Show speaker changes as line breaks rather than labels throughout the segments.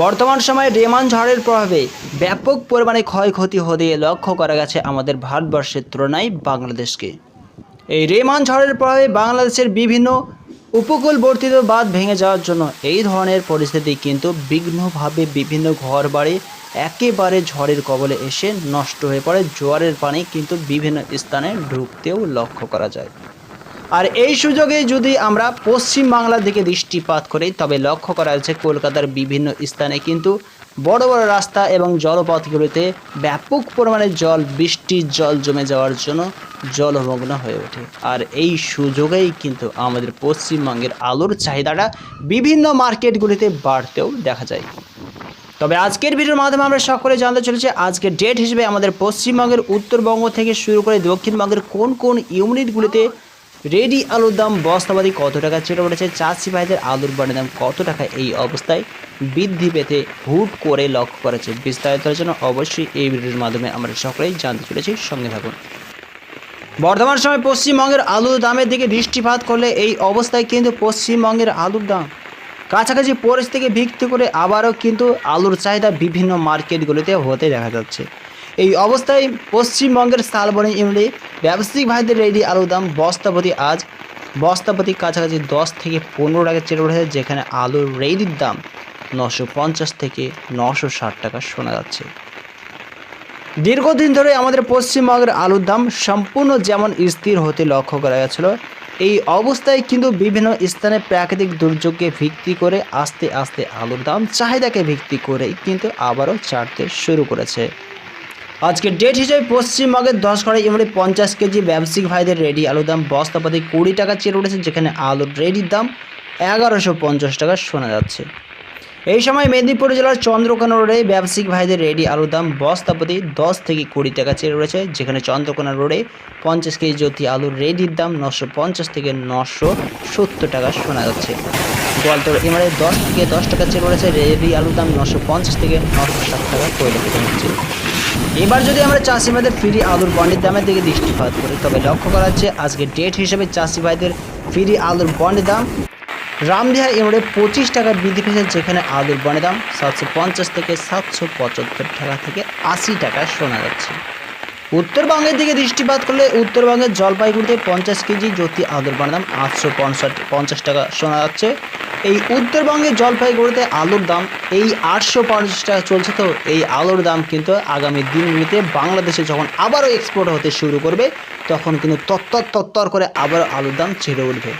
বর্তমান সময়ে রেমান ঝড়ের প্রভাবে ব্যাপক পরিমাণে ক্ষয়ক্ষতি হতে লক্ষ্য করা গেছে আমাদের ভারতবর্ষের তুলনায় বাংলাদেশকে। এই রেমান ঝড়ের প্রভাবে বাংলাদেশের বিভিন্ন উপকূলবর্তিত বাঁধ ভেঙে যাওয়ার জন্য এই ধরনের পরিস্থিতি কিন্তু বিঘ্নভাবে বিভিন্ন ঘর বাড়ি একেবারে ঝড়ের কবলে এসে নষ্ট হয়ে পড়ে। জোয়ারের পানি কিন্তু বিভিন্ন স্থানে ঢুকতেও লক্ষ্য করা যায়। আর এই সুযোগে যদি আমরা পশ্চিম বাংলার দিকে দৃষ্টিপাত করি, তবে লক্ষ্য করা যাচ্ছে কলকাতার বিভিন্ন স্থানে কিন্তু বড় বড় রাস্তা এবং জলপথগুলিতে ব্যাপক পরিমাণে জল বৃষ্টির জল জমে যাওয়ার জন্য জলমগ্ন হয়ে ওঠে। আর এই সুযোগেই কিন্তু আমাদের পশ্চিমবঙ্গের আলুর চাহিদাটা বিভিন্ন মার্কেটগুলিতে বাড়তেও দেখা যায়। তবে আজকের ভিডিওর মাধ্যমে আমরা সকলে জানতে চলেছি আজকের ডেট হিসেবে আমাদের পশ্চিমবঙ্গের উত্তরবঙ্গ থেকে শুরু করে দক্ষিণবঙ্গের কোন কোন ইউনিটগুলিতে রেডি আলুর দাম বস্তাবাদি কত টাকা ছিল পড়েছে চাষি ভাইদের আলুর বাড়ির দাম কত টাকা এই অবস্থায় বৃদ্ধি পেতে হুট করে লক্ষ্য করেছে। বিস্তারিতের জন্য অবশ্যই এই ভিডিওর মাধ্যমে আমরা সকলেই জানতে চলেছি। সঙ্গে থাকুন। বর্তমান সময় পশ্চিমবঙ্গের আলুর দামের দিকে দৃষ্টিপাত করলে এই অবস্থায় কিন্তু পশ্চিমবঙ্গের আলুর দাম। কাছাকাছি পরিস্থিতিকে ভিত্তি করে আবারও কিন্তু আলুর চাহিদা বিভিন্ন মার্কেটগুলিতে হতে দেখা যাচ্ছে। এই অবস্থায় পশ্চিমবঙ্গের শালবনী ইউনিটে ব্যবসায়িক ভাইদের রেডি আলুর দাম বস্তাপতি আজ বস্তাপতি কাছাকাছি দশ থেকে পনেরো টাকা চেড়ে উঠেছে, যেখানে আলুর রেডির দাম নশো পঞ্চাশ থেকে নশো ষাট টাকা শোনা যাচ্ছে। দীর্ঘদিন ধরে আমাদের পশ্চিমবঙ্গের আলুর দাম সম্পূর্ণ যেমন স্থির হতে লক্ষ্য করা গেছিল, এই অবস্থায় কিন্তু বিভিন্ন স্থানে প্রাকৃতিক দুর্যোগকে ভিত্তি করে আস্তে আস্তে আলুর দাম চাহিদাকে ভিত্তি করেই কিন্তু আবারও ছাড়তে শুরু করেছে। আজকে ডেট হিসেবে পশ্চিমবঙ্গের দশ ঘরে এমনি পঞ্চাশ কেজি ব্যবসায়িক ভাইদের রেডি আলুর দাম বস্তাপাতি কুড়ি টাকা চেয়ে উঠেছে, যেখানে আলুর রেডির দাম এগারোশো পঞ্চাশ টাকা শোনা যাচ্ছে। এই সময় মেদিনীপুর জেলার চন্দ্রকোনা রোডে ব্যবসায়িক ভাইদের রেডি আলুর দাম বস্তাপতি দশ থেকে কুড়ি টাকা চেয়ে রয়েছে যেখানে চন্দ্রকোনা রোডে পঞ্চাশ কেজি জ্যোতি আলুর রেডির দাম নশো পঞ্চাশ থেকে নশো সত্তর টাকা শোনা যাচ্ছে। গোয়ালতোড় এমারে দশ থেকে দশ টাকা চেয়ে রয়েছে রেডি আলুর দাম নশো পঞ্চাশ থেকে নশো ষাট টাকা পরিলক্ষিত হচ্ছে। এবার যদি আমরা চাষি ভাইদের ফ্রি আলুর বন্ডের দামের দিকে দৃষ্টিপাত করি, তবে লক্ষ্য করা যাচ্ছে আজকে ডেট হিসেবে চাষি ভাইদের ফ্রি আলুর বন্ডের দাম রামবিহার এমরে পঁচিশ টাকা বৃদ্ধি পেয়েছে, যেখানে আলুর বনের দাম সাতশো পঞ্চাশ থেকে সাতশো পঁচাত্তর টাকা থেকে আশি টাকা শোনা যাচ্ছে। উত্তরবঙ্গের দিকে দৃষ্টিপাত করলে উত্তরবঙ্গের জলপাইগুড়িতে পঞ্চাশ কেজি জ্যোতি আলুর বনের দাম আটশো পঞ্চাশ টাকা শোনা যাচ্ছে। এই উত্তরবঙ্গের জলপাইগুড়িতে আলুর দাম এই আটশো পঞ্চাশ টাকা চলছে তো। এই আলুর দাম কিন্তু আগামী দিনগুলিতে বাংলাদেশে যখন আবারও এক্সপোর্ট হতে শুরু করবে, তখন কিন্তু তত্তর তত্তর করে আবারও আলুর দাম ছেড়ে উঠবে।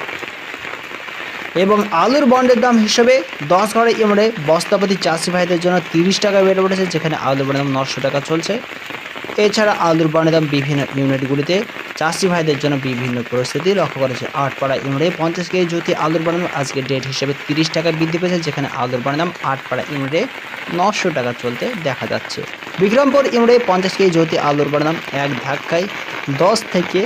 এবং আলুর বন্ডের দাম হিসেবে দশ ঘরে ইমরে বস্তাপতি চাষি ভাইদের জন্য তিরিশ টাকা বেড়ে উঠেছে, যেখানে আলুর বন্ডের দাম নশো টাকা চলছে। এছাড়া আলুর দাম বিভিন্ন ইউনিটগুলিতে চাষি ভাইদের জন্য বিভিন্ন পরিস্থিতি লক্ষ্য করেছে। আটপাড়া ইমরে পঞ্চাশ কেজি জ্যোতি আলুর বন্ডের দাম আজকে ডেট হিসেবে তিরিশ টাকা বৃদ্ধি পেয়েছে, যেখানে আলুর দাম আটপাড়া ইমরে নশো টাকা চলতে দেখা যাচ্ছে। বিক্রমপুর ইমরে পঞ্চাশ কেজি জ্যোতি আলুর দাম এক ধাক্কায় দশ থেকে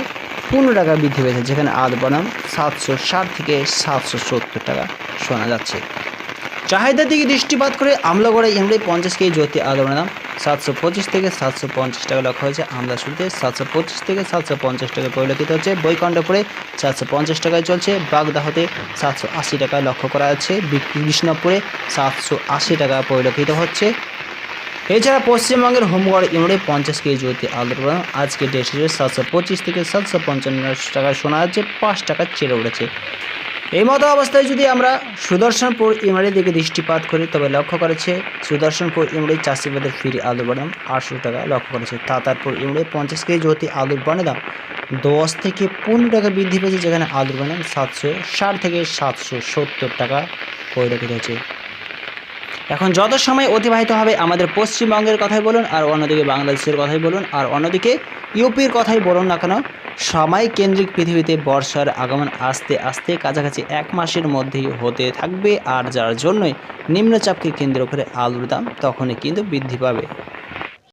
পনেরো টাকা বৃদ্ধি পেয়েছে, যেখানে আদ বনাম সাতশো ষাট থেকে সাতশো সত্তর টাকা শোনা যাচ্ছে। চাহিদার দিকে দৃষ্টিপাত করে আমলাগড়ে ইমড়ে পঞ্চাশ কেজি জ্যোতি আদর দাম সাতশো পঁচিশ থেকে সাতশো পঞ্চাশ টাকা লক্ষ্য হয়েছে। আমলা শুরুতে সাতশো পঁচিশ থেকে সাতশো পঞ্চাশ টাকা পরিলক্ষিত হচ্ছে। বৈকণ্ঠপুরে সাতশো পঞ্চাশ টাকায় চলছে। বাগদাহতে সাতশো আশি টাকা লক্ষ্য করা যাচ্ছে। কৃষ্ণপুরে সাতশো আশি টাকা পরিলক্ষিত হচ্ছে। এছাড়া পশ্চিমবঙ্গের হোমগড় ইমড়ে পঞ্চাশ কেজি জ্যোতি আলুর আজকে ডেট হিসেবে সাতশো পঁচিশ থেকে সাতশো পঞ্চান্ন টাকা শোনা যাচ্ছে। পাঁচ টাকা চেড়ে উঠেছে। এই মতো অবস্থায় যদি আমরা সুদর্শনপুর ইমরির দিকে দৃষ্টিপাত করি, তবে লক্ষ্য করেছে সুদর্শনপুর ইমড়ে চাষিবাদের ফিরি আলুর দাম আটশো টাকা। লক্ষ্য করেছে তাতারপুর ইমরি পঞ্চাশ কেজি জ্যোতি আলুর বনে দাম দশ থেকে পনেরো টাকা বৃদ্ধি পেয়েছে, যেখানে আলুর বনে দাম সাতশো ষাট থেকে সাতশো সত্তর টাকা পরিলক্ষিত হচ্ছে এখন যত সময় অতিবাহিত হবে, আমাদের পশ্চিমবঙ্গের কথাই বলুন আর অন্যদিকে বাংলাদেশের কথাই বলুন আর অন্যদিকে ইউপির কথাই বলুন না কেন, সময় কেন্দ্রিক পৃথিবীতে বর্ষার আগমন আস্তে আস্তে কাছাকাছি এক মাসের মধ্যেই হতে থাকবে আর যার জন্যই নিম্নচাপকে কেন্দ্র করে আলুর দাম তখনই কিন্তু বৃদ্ধি পাবে।